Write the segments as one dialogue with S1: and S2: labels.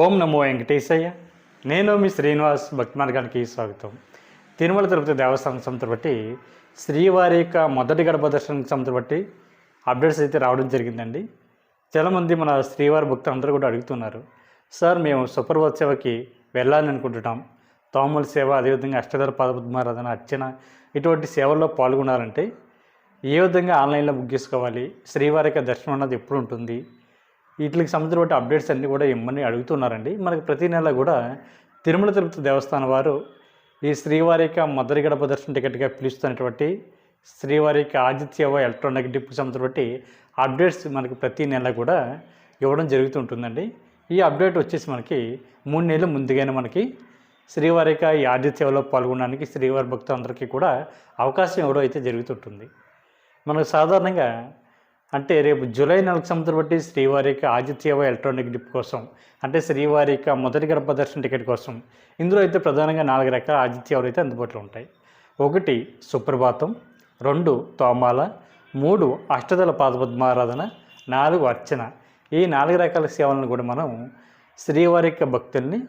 S1: ఓం నమో వెంకటేశయ్య. నేను మీ శ్రీనివాస్ భక్తి మార్గానికి స్వాగతం. తిరుమల తిరుపతి దేవస్థానం సంస్థ బట్టి శ్రీవారి యొక్క మొదటి గడప దర్శనం సంస్థ బట్టి అప్డేట్స్ అయితే రావడం జరిగిందండి. చాలామంది మన శ్రీవారి భక్తులు అందరూ కూడా అడుగుతున్నారు సార్ మేము సుప్రభాత్ సేవకి వెళ్ళాలని అనుకుంటున్నాం. తోమల సేవ అదేవిధంగా అష్టధర పదపద్మారాధన అర్చన ఇటువంటి సేవల్లో పాల్గొనాలంటే ఏ విధంగా ఆన్లైన్లో బుక్ చేసుకోవాలి? శ్రీవారి యొక్క దర్శనం అన్నది ఎప్పుడు ఉంటుంది? వీటికి సంబంధించిన అప్డేట్స్ అన్నీ కూడా ఇమ్మని అడుగుతున్నారండి. మనకి ప్రతి నెల కూడా తిరుమల తిరుపతి దేవస్థానం వారు ఈ శ్రీవారి యొక్క మొదటి గడప దర్శన టికెట్గా పిలుస్తున్నటువంటి శ్రీవారి యొక్క ఆదిత్యవ ఎలక్ట్రానిక్ డిప్కి సంబంధించి అప్డేట్స్ మనకి ప్రతి నెల కూడా ఇవ్వడం జరుగుతుంటుందండి. ఈ అప్డేట్ వచ్చేసి మనకి మూడు నెలలు ముందుగానే మనకి శ్రీవారి యొక్క ఈ ఆదిత్యవలో పాల్గొనడానికి శ్రీవారి భక్తులందరికీ కూడా అవకాశం ఇవ్వడం అయితే జరుగుతుంటుంది. మనకు సాధారణంగా అంటే రేపు జూలై నెలకు సంవత్సరం బట్టి శ్రీవారిక ఆదిత్యవ ఎలక్ట్రానిక్ డిప్ కోసం అంటే శ్రీవారిక మొదటి గర్భదర్శన టికెట్ కోసం. ఇందులో అయితే ప్రధానంగా నాలుగు రకాల ఆదిత్యవలు అయితే అందుబాటులో ఉంటాయి. ఒకటి సుప్రభాతం. రెండు తోమాల. మూడు అష్టదల పాదపద్మారాధన. నాలుగు అర్చన. ఈ నాలుగు రకాల సేవలను కూడా మనం శ్రీవారిక భక్తుల్ని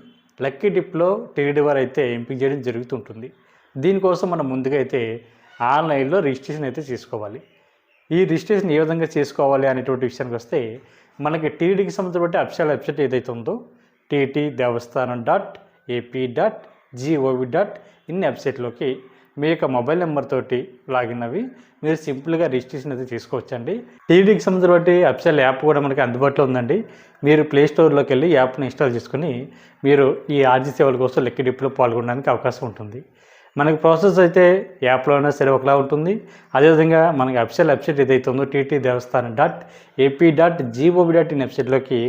S1: లక్కీ డిప్లో టీడీ వారు అయితే ఎంపిక చేయడం జరుగుతుంటుంది. దీనికోసం మనం ముందుగా అయితే ఆన్లైన్లో రిజిస్ట్రేషన్ అయితే చేసుకోవాలి. ఈ రిజిస్ట్రేషన్ ఏ విధంగా చేసుకోవాలి అనేటువంటి విషయానికి వస్తే మనకి టీడీకి సంబంధించిన అఫిషియల్ వెబ్సైట్ ఏదైతే ఉందో TT Devasthanam dot AP dot GOV dot in వెబ్సైట్లోకి మీ యొక్క మొబైల్ నెంబర్ తోటి లాగిన్ అవి మీరు సింపుల్గా రిజిస్ట్రేషన్ అయితే తీసుకోవచ్చండి టీడీకి సంబంధించిన అఫిషియల్ యాప్ కూడా మనకి అందుబాటులో ఉందండి. మీరు ప్లే స్టోర్లోకి వెళ్ళి యాప్ని ఇన్స్టాల్ చేసుకుని మీరు ఈ ఆర్జీ సేవల కోసం లెక్క డిప్లో పాల్గొనడానికి అవకాశం ఉంటుంది. మనకి ప్రాసెస్ అయితే యాప్లో అయినా సరే ఒకలా ఉంటుంది. అదేవిధంగా మనకి అఫిషియల్ వెబ్సైట్ ఏదైతే ఉందో TT Devasthanam dot AP dot GOV dot in వెబ్సైట్లోకి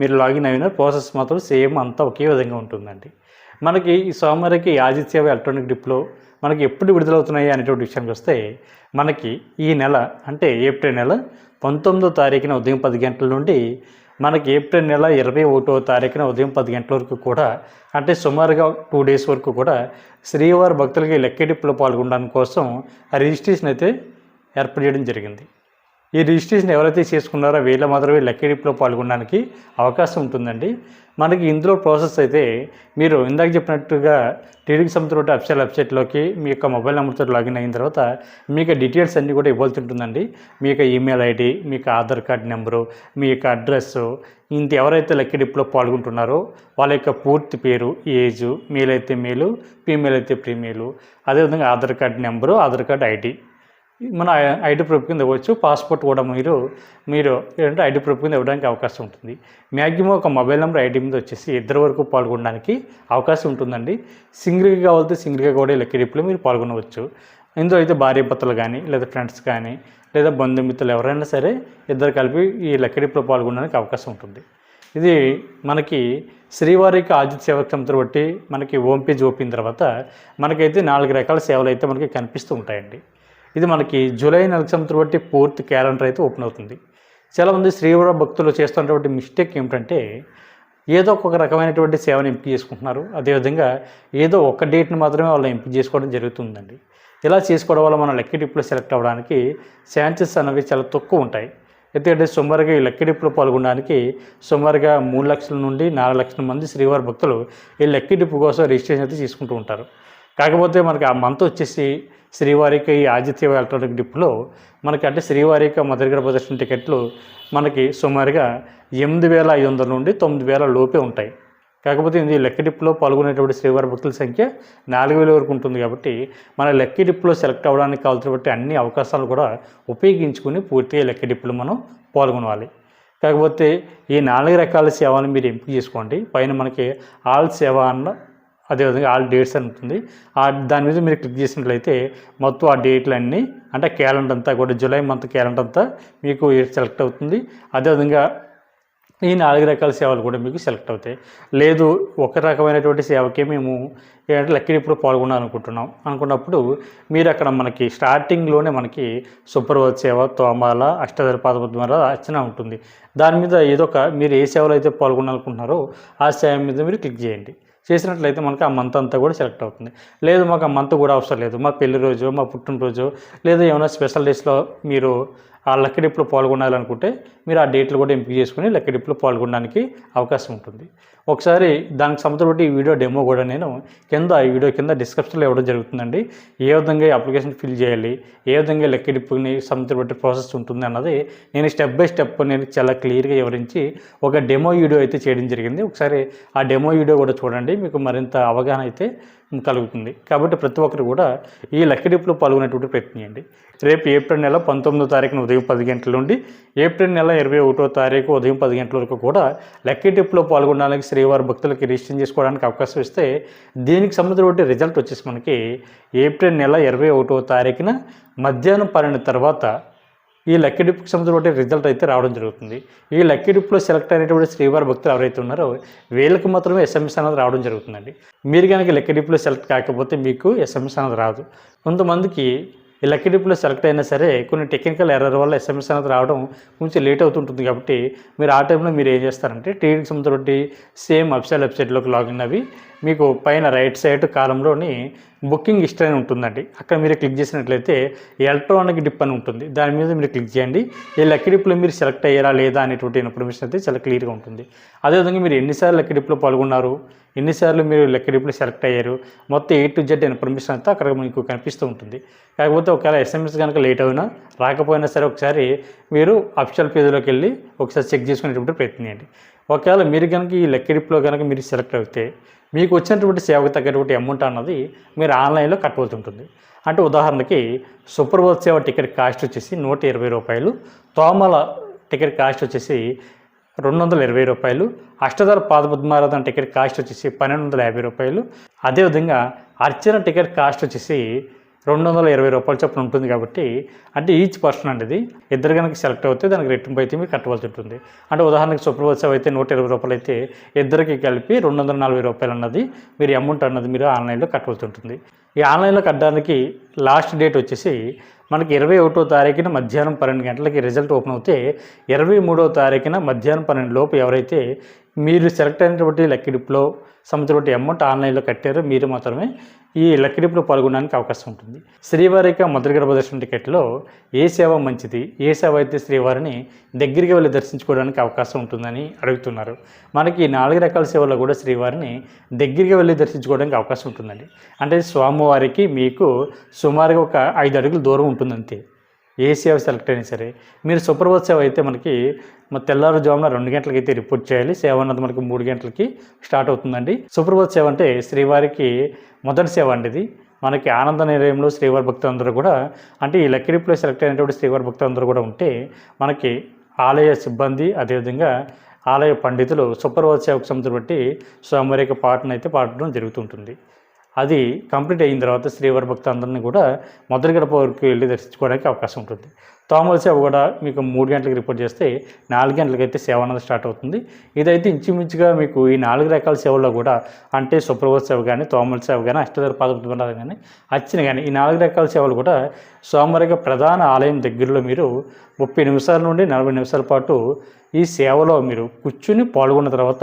S1: మీరు లాగిన్ అయిన ప్రాసెస్ మాత్రం సేమ్ అంతా ఒకే విధంగా ఉంటుందండి. మనకి ఈ సోమవారికి ఆదిత్య ఎలక్ట్రానిక్ డిప్లో మనకి ఎప్పుడు విడుదలవుతున్నాయి అనేటువంటి విషయానికి వస్తే మనకి ఈ నెల అంటే ఏప్రిల్ నెల పంతొమ్మిదో తారీఖున ఉదయం పది గంటల నుండి మనకి ఏప్రిల్ నెల ఇరవై ఒకటో తారీఖున ఉదయం పది గంటల వరకు కూడా అంటే సుమారుగా టూ డేస్ వరకు కూడా శ్రీవారి భక్తులకి లెక్కెడిప్పులో పాల్గొనడానికి కోసం ఆ రిజిస్ట్రేషన్ అయితే ఏర్పాటు చేయడం జరిగింది. ఈ రిజిస్ట్రేషన్ ఎవరైతే చేసుకున్నారో వీళ్ళ మాత్రమే లెక్కెడిప్పులో పాల్గొనడానికి అవకాశం ఉంటుందండి. మనకి ఇందులో ప్రాసెస్ అయితే మీరు ఇందాక చెప్పినట్టుగా టీడీకి సంబంధించిన అఫిషియల్ వెబ్సైట్లోకి మీ యొక్క మొబైల్ నెంబర్తో లాగిన్ అయిన తర్వాత మీకు డీటెయిల్స్ అన్నీ కూడా ఇవ్వాల్సి ఉంటుందండి మీ యొక్క ఈమెయిల్ ఐడి మీ యొక్క ఆధార్ కార్డ్ నెంబరు మీ యొక్క అడ్రస్ ఇంత ఎవరైతే లెక్కెడిప్పులో పాల్గొంటున్నారో వాళ్ళ యొక్క పూర్తి పేరు ఏజు మేల్ అయితే మేలు ఫీమేల్ అయితే ఫీమేలు అదేవిధంగా Aadhaar card number Aadhaar card ID. మన ఐడి ప్రూఫ్ కింద ఇవ్వచ్చు పాస్పోర్ట్ కూడా మీరు మీరు ఏంటంటే ఐడి ప్రూఫ్ కింద ఇవ్వడానికి అవకాశం ఉంటుంది. మ్యాక్సిమం ఒక మొబైల్ నెంబర్ ఐడి మీద వచ్చేసి ఇద్దరు వరకు పాల్గొనడానికి అవకాశం ఉంటుందండి. సింగిల్గా కావాలంటే సింగిల్గా కూడా లెక్కిడిప్పులో మీరు పాల్గొనవచ్చు. ఇందులో అయితే భార్యాభర్తలు కానీ లేదా ఫ్రెండ్స్ కానీ లేదా బంధుమిత్రులు ఎవరైనా సరే ఇద్దరు కలిపి ఈ లెక్కడిప్లో పాల్గొనడానికి అవకాశం ఉంటుంది. ఇది మనకి శ్రీవారికి ఆదిత్య సేవకు సంబంధించిన బట్టి మనకి హోమ్ పేజ్ ఓపెన్ తర్వాత మనకైతే నాలుగు రకాల సేవలు అయితే మనకి కనిపిస్తూ ఉంటాయండి. ఇది మనకి జూలై నెలకు సంవత్సరం బట్టి పూర్తి క్యాలెండర్ అయితే ఓపెన్ అవుతుంది. చాలామంది శ్రీవర భక్తులు చేస్తున్నటువంటి మిస్టేక్ ఏమిటంటే ఏదో ఒక రకమైనటువంటి సేవను ఎంపిక చేసుకుంటున్నారు. అదేవిధంగా ఏదో ఒక డేట్ని మాత్రమే వాళ్ళు ఎంపిక చేసుకోవడం జరుగుతుందండి. ఇలా చేసుకోవడం వల్ల మనం లక్కీ డిప్లో సెలెక్ట్ అవ్వడానికి ఛాన్సెస్ అనేవి చాలా తక్కువ ఉంటాయి. ఎందుకంటే సుమారుగా ఈ లక్కీ డిప్లో పాల్గొనడానికి సుమారుగా మూడు లక్షల నుండి నాలుగు లక్షల మంది శ్రీవారి భక్తులు ఈ లక్కీ డిప్ కోసం రిజిస్ట్రేషన్ అయితే తీసుకుంటూ ఉంటారు. కాకపోతే మనకి ఆ మంత్ వచ్చేసి శ్రీవారిక ఈ ఆదిత్య ఎలక్ట్రానిక్ డిప్లో మనకి అంటే శ్రీవారిక మొదటి ప్రదర్శన టికెట్లు మనకి సుమారుగా ఎనిమిది వేల ఐదు వందల నుండి తొమ్మిది వేల లోపే ఉంటాయి. కాకపోతే ఇది లెక్క డిప్లో పాల్గొనేటువంటి శ్రీవారి భక్తుల సంఖ్య నాలుగు వేల వరకు ఉంటుంది కాబట్టి మన లెక్క డిప్లో సెలెక్ట్ అవ్వడానికి కావాల్సినటువంటి అన్ని అవకాశాలు కూడా ఉపయోగించుకుని పూర్తిగా లెక్క డిప్లో మనం పాల్గొనాలి. కాకపోతే ఈ నాలుగు రకాల సేవలను మీరు ఎంపిక చేసుకోండి. పైన మనకి ఆల్ సేవ అన్న అదేవిధంగా ఆల్ డేట్స్ అని ఉంటుంది. ఆ దాని మీద మీరు క్లిక్ చేసినట్లయితే మొత్తం ఆ డేట్లు అన్నీ అంటే క్యాలెండర్ అంతా కూడా జూలై మంత్ క్యాలెండర్ అంతా మీకు సెలెక్ట్ అవుతుంది. అదేవిధంగా ఈ నాలుగు రకాల సేవలు కూడా మీకు సెలెక్ట్ అవుతాయి. లేదు ఒక రకమైనటువంటి సేవకే మేము ఏంటంటే లక్కీ ఇప్పుడు పాల్గొనాలనుకుంటున్నాం. అనుకున్నప్పుడు మీరు అక్కడ మనకి స్టార్టింగ్లోనే మనకి సుప్రభాత్ సేవ తోమాల అష్టదళ పాదపద్మాల అర్చన ఉంటుంది. దాని మీద ఏదో ఒక మీరు ఏ సేవలో అయితే పాల్గొనాలనుకుంటున్నారో ఆ సేవ మీద మీరు క్లిక్ చేయండి. చేసినట్లయితే మనకు ఆ మంత్ అంతా కూడా సెలెక్ట్ అవుతుంది. లేదు మాకు ఆ మంత్ కూడా అవసరం లేదు. మా పెళ్ళి రోజు మా పుట్టినరోజు లేదా ఏమైనా స్పెషల్ డేస్లో మీరు ఆ లక్కీ డిప్లో పాల్గొనాలనుకుంటే మీరు ఆ డేట్లు కూడా ఎంపిక చేసుకుని లక్కీ డిప్లో పాల్గొనడానికి అవకాశం ఉంటుంది. ఒకసారి దానికి సంబంధించి ఈ వీడియో డెమో కూడా నేను కింద ఈ వీడియో కింద డిస్క్రిప్షన్లో ఇవ్వడం జరుగుతుందండి. ఏ విధంగా ఈ అప్లికేషన్ ఫిల్ చేయాలి ఏ విధంగా లెక్కడిప్పుని డిప్ని సంబంధించిన ప్రాసెస్ ఉంటుంది అన్నది నేను స్టెప్ బై స్టెప్ నేను చాలా క్లియర్గా వివరించి ఒక డెమో వీడియో అయితే చేయడం జరిగింది. ఒకసారి ఆ డెమో వీడియో కూడా చూడండి మీకు మరింత అవగాహన అయితే కలుగుతుంది. కాబట్టి ప్రతి ఒక్కరు కూడా ఈ లక్కీ డిప్లో పాల్గొనేటువంటి ప్రయత్నం చేయండి. రేపు ఏప్రిల్ నెల పంతొమ్మిదో తారీఖున ఉదయం పది గంటల నుండి ఏప్రిల్ నెల ఇరవై ఒకటో తారీఖు ఉదయం పది గంటల వరకు కూడా లక్కీ డిప్లో పాల్గొనడానికి శ్రీవారి భక్తులకి రిజిస్టర్ చేసుకోవడానికి అవకాశం ఇస్తే దీనికి సంబంధించిన రిజల్ట్ వచ్చేసి మనకి ఏప్రిల్ నెల ఇరవై ఒకటో తారీఖున మధ్యాహ్నం పన్నెండు తర్వాత ఈ లక్కీ డిప్కి సంబంధించిన రిజల్ట్ అయితే రావడం జరుగుతుంది. ఈ లక్కీ డిప్లో సెలెక్ట్ అయినటువంటి శ్రీవారి భక్తులు ఎవరైతే ఉన్నారో వీళ్ళకి మాత్రమే ఎస్ఎంఎస్ అనేది రావడం జరుగుతుందండి. మీరు కనుక లక్కీ డిప్లో సెలెక్ట్ కాకపోతే మీకు ఎస్ఎంఎస్ అనేది రాదు. కొంతమందికి ఈ లక్కీ డిప్లో సెలెక్ట్ అయినా సరే కొన్ని టెక్నికల్ ఎర్రర్ వల్ల ఎస్ఎంఎస్ అనేది రావడం కొంచెం లేట్ అవుతుంటుంది కాబట్టి మీరు ఆ టైంలో మీరు ఏం చేస్తారంటే టీడీకి సంబంధించిన సేమ్ వెబ్సైట్ వెబ్సైట్లోకి లాగిన్ అవి మీకు పైన రైట్ సైడ్ కాలంలోని బుకింగ్ హిస్టరీ అని ఉంటుందండి. అక్కడ మీరు క్లిక్ చేసినట్లయితే ఎలక్ట్రానిక్ డిప్ అని ఉంటుంది. దాని మీద మీరు క్లిక్ చేయండి. ఈ లక్కీ డిప్లో మీరు సెలెక్ట్ అయ్యారా లేదా అనేటువంటి ఇన్ఫర్మేషన్ అయితే చాలా క్లియర్గా ఉంటుంది. అదేవిధంగా మీరు ఎన్నిసార్లు లక్కీ డిప్లో పాల్గొన్నారు? ఎన్నిసార్లు మీరు లక్కీ డిప్లో సెలెక్ట్ అయ్యారు? మొత్తం ఏ టు జెడ్ ఇన్ఫర్మేషన్ అంతా అక్కడ మీకు కనిపిస్తూ ఉంటుంది. కాకపోతే ఒకవేళ ఎస్ఎంఎస్ కనుక లేట్ అయినా రాకపోయినా సరే ఒకసారి మీరు అఫిషియల్ పేజీలోకి వెళ్ళి ఒకసారి చెక్ చేసుకునేటువంటి ప్రయత్నం చేయండి. ఒకవేళ మీరు కనుక ఈ లక్కీ డిప్లో కనుక మీరు సెలెక్ట్ అయితే మీకు వచ్చినటువంటి సేవకు తగ్గటువంటి అమౌంట్ అన్నది మీరు ఆన్లైన్లో కట్టవలసి ఉంటుంది. అంటే ఉదాహరణకి సూపర్వల్ సేవ టికెట్ కాస్ట్ వచ్చేసి నూట ఇరవై రూపాయలు తోమల టికెట్ కాస్ట్ వచ్చేసి రెండు వందల ఇరవై రూపాయలు అష్టధర పాదపద్మారాధన టికెట్ కాస్ట్ వచ్చేసి పన్నెండు వందల యాభై రూపాయలు. అదేవిధంగా అర్చన టికెట్ కాస్ట్ వచ్చేసి రెండు వందల ఇరవై రూపాయల చొప్పున ఉంటుంది కాబట్టి అంటే ఈచ్ పర్సన్ అనేది ఇద్దరు కనుక సెలెక్ట్ అవుతే దానికి రెట్టింపు అయితే మీరు కట్టవలసి ఉంటుంది. అంటే ఉదాహరణకి సూపర్వైజర్ అయితే నూట ఇరవై రూపాయలు అయితే ఇద్దరికి కలిపి రెండు వందల నలభై రూపాయలు అన్నది మీరు అమౌంట్ అన్నది మీరు ఆన్లైన్లో కట్టవలసి ఉంటుంది. ఈ ఆన్లైన్లో కట్టడానికి లాస్ట్ డేట్ వచ్చేసి మనకి ఇరవై ఒకటో తారీఖున మధ్యాహ్నం పన్నెండు గంటలకి రిజల్ట్ ఓపెన్ అవుతే ఇరవై మూడో తారీఖున మధ్యాహ్నం పన్నెండు లోపు ఎవరైతే మీరు సెలెక్ట్ అయినటువంటి లెక్కడిప్లో సంబంధించినటువంటి అమౌంట్ ఆన్లైన్లో కట్టారో మీరు మాత్రమే ఈ లక్కీ పాల్గొనడానికి అవకాశం ఉంటుంది. శ్రీవారిక యొక్క గర్భ దర్శన టికెట్లో ఏ సేవ మంచిది? ఏ సేవ అయితే శ్రీవారిని దగ్గరికి వెళ్ళి దర్శించుకోవడానికి అవకాశం ఉంటుందని అడుగుతున్నారు. మనకి ఈ నాలుగు రకాల సేవల్లో కూడా శ్రీవారిని దగ్గరికి వెళ్ళి దర్శించుకోవడానికి అవకాశం ఉంటుందండి. అంటే స్వామివారికి మీకు సుమారుగా ఒక ఐదు అడుగులు దూరం ఉంటుంది అంతే ఏ సేవ సెలెక్ట్ అయినా సరే. మీరు సూపర్వైజ్ సేవ అయితే మనకి తెల్లారుజామున రెండు గంటలకి అయితే రిపోర్ట్ చేయాలి. సేవ అన్నది మనకి మూడు గంటలకి స్టార్ట్ అవుతుందండి. సుప్రభాత్ సేవ అంటే శ్రీవారికి మొదటి సేవ అండి ఇది. మనకి ఆనంద నిలయంలో శ్రీవారి భక్తులందరూ కూడా అంటే ఈ లక్కిరిప్లో సెలెక్ట్ అయినటువంటి శ్రీవారి భక్తులందరూ కూడా ఉంటే మనకి ఆలయ సిబ్బంది అదేవిధంగా ఆలయ పండితులు సుప్రభాత్ సేవకు సంబంధించి బట్టి స్వామివారి యొక్క పాటను అయితే పాడడం జరుగుతుంటుంది. అది కంప్లీట్ అయిన తర్వాత శ్రీవారి భక్తులందరినీ కూడా మొదటి గడప వరకు వెళ్ళి దర్శించుకోవడానికి అవకాశం ఉంటుంది. తోమల సేవ కూడా మీకు మూడు గంటలకు రిపోర్ట్ చేస్తే నాలుగు గంటలకైతే సేవ అనేది స్టార్ట్ అవుతుంది. ఇదైతే ఇంచుమించుగా మీకు ఈ నాలుగు రకాల సేవల్లో కూడా అంటే సుప్రభోత్ సేవ కానీ తోమల సేవ కానీ అష్టధర పాదపద్మనాథ కానీ అచ్చిన కానీ ఈ నాలుగు రకాల సేవలు కూడా సోమవారిగా ప్రధాన ఆలయం దగ్గరలో మీరు ముప్పై నిమిషాల నుండి నలభై నిమిషాల పాటు ఈ సేవలో మీరు కూర్చుని పాల్గొన్న తర్వాత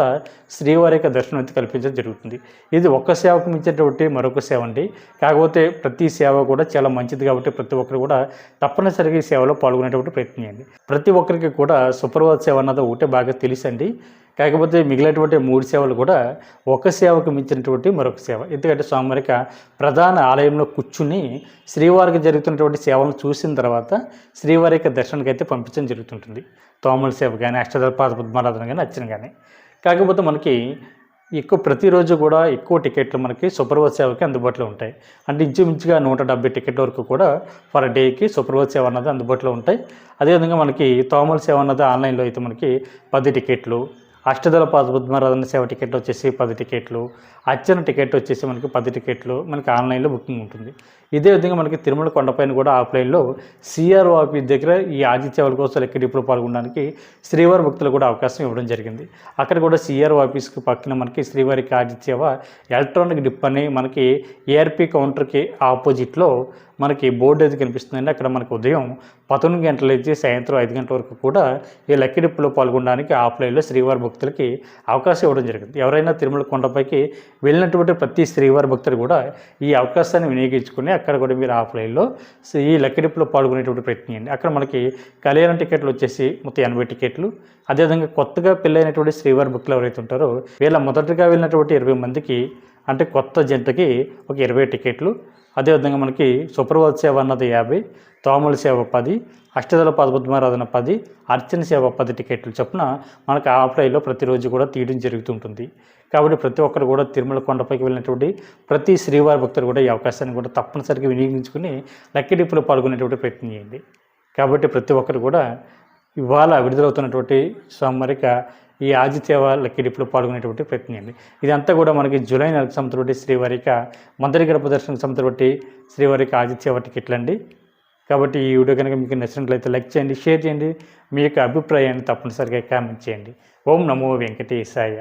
S1: శ్రీవారి యొక్క దర్శనం అయితే కల్పించడం జరుగుతుంది. ఇది ఒక్క సేవకు మించేటువంటి మరొక సేవ అండి. కాకపోతే ప్రతి సేవ కూడా చాలా మంచిది కాబట్టి ప్రతి ఒక్కరు కూడా తప్పనిసరిగా ఈ సేవలో పాల్గొనేటువంటి ప్రయత్నం చేయండి. ప్రతి ఒక్కరికి కూడా సుప్రభాత సేవ అన్నది ఒకటే బాగా తెలుసండి. కాకపోతే మిగిలినటువంటి మూడు సేవలు కూడా ఒక సేవకు మించినటువంటి మరొక సేవ. ఎందుకంటే స్వామివారిక ప్రధాన ఆలయంలో కూర్చుని శ్రీవారికి జరుగుతున్నటువంటి సేవలను చూసిన తర్వాత శ్రీవారి యొక్క దర్శనానికి అయితే పంపించడం జరుగుతుంటుంది. తోమల సేవ కానీ అష్టదర్పాద పద్మారాధన కానీ అర్చన కానీ కాకపోతే మనకి ఎక్కువ ప్రతిరోజు కూడా ఎక్కువ టికెట్లు మనకి సూపర్వైజ్ సేవకి అందుబాటులో ఉంటాయి. అంటే ఇంచుమించుగా నూట డెబ్బై టికెట్ల వరకు కూడా పర్ డేకి సూపర్వైజ్ సేవ అన్నది అందుబాటులో ఉంటాయి. అదేవిధంగా మనకి తోమల సేవ అన్నది ఆన్లైన్లో అయితే మనకి పది టికెట్లు అష్టదళ పాద పద్మారాధన సేవ టికెట్ వచ్చేసి పది టికెట్లు అర్చన టికెట్ వచ్చేసి మనకి పది టికెట్లు మనకి ఆన్లైన్లో బుకింగ్ ఉంటుంది. ఇదే విధంగా మనకి తిరుమల కొండపైన కూడా ఆఫ్లైన్లో సిఆర్ఓ ఆఫీస్ దగ్గర ఈ ఆదిత్య కోసం ఎక్కడ ఇప్పుడు పాల్గొనడానికి శ్రీవారి భక్తులు కూడా అవకాశం ఇవ్వడం జరిగింది. అక్కడ కూడా సిఆర్ఓ ఆఫీస్కి పక్కన మనకి శ్రీవారికి ఆదిత్యవ ఎలక్ట్రానిక్ డిప్ అని మనకి ఏఆర్పి కౌంటర్కి ఆపోజిట్లో మనకి బోర్డు అయితే కనిపిస్తుందండి. అక్కడ మనకు ఉదయం పదకొండు గంటల నుంచి సాయంత్రం ఐదు గంటల వరకు కూడా ఈ లక్కీ డిప్పులో పాల్గొనడానికి ఆఫ్లైన్లో శ్రీవారి భక్తులకి అవకాశం ఇవ్వడం జరిగింది. ఎవరైనా తిరుమల కొండపైకి వెళ్ళినటువంటి ప్రతి శ్రీవారి భక్తులు కూడా ఈ అవకాశాన్ని వినియోగించుకుని అక్కడ కూడా మీరు ఆఫ్లైన్లో ఈ లెక్కడిప్పులో పాల్గొనేటువంటి ప్రయత్నించండి అక్కడ మనకి కళ్యాణ టికెట్లు వచ్చేసి మొత్తం ఎనభై టికెట్లు. అదేవిధంగా కొత్తగా పెళ్ళైనటువంటి శ్రీవారి బుక్లు ఎవరైతే ఉంటారో వీళ్ళ మొదటగా వెళ్ళినటువంటి ఇరవై మందికి అంటే కొత్త జంటకి ఒక ఇరవై టికెట్లు. అదేవిధంగా మనకి సుప్రభాత సేవ అన్నది యాభై తోమల సేవ పది అష్టదళ పద్మారాధన పది అర్చన సేవ పది టికెట్లు చొప్పున మనకు ఆఫ్లైన్లో ప్రతిరోజు కూడా తీయడం జరుగుతుంటుంది. కాబట్టి ప్రతి ఒక్కరు కూడా తిరుమల కొండపైకి వెళ్ళినటువంటి ప్రతి శ్రీవారి భక్తులు కూడా ఈ అవకాశాన్ని కూడా తప్పనిసరిగా వినియోగించుకుని లక్కీ డిప్పులో పాల్గొనేటువంటి ప్రయత్నం చేయండి. కాబట్టి ప్రతి ఒక్కరు కూడా ఇవాళ విడుదలవుతున్నటువంటి సోమవారిక ఈ ఆదిత్య లక్కీ ఇప్పుడు పాల్గొనేటువంటి ప్రయత్నం అండి ఇదంతా కూడా మనకి జూలై నెలకు సంబంధించి శ్రీవారిక మొదటి గడప దర్శనం సంబంధించి శ్రీవారిక ఆదిత్యవ టికెట్లు అండి. కాబట్టి ఈ వీడియో కనుక మీకు నచ్చినట్లయితే లైక్ చేయండి షేర్ చేయండి. మీ యొక్క అభిప్రాయాన్ని తప్పనిసరిగా కామెంట్ చేయండి. ఓం నమో వెంకటేశాయ.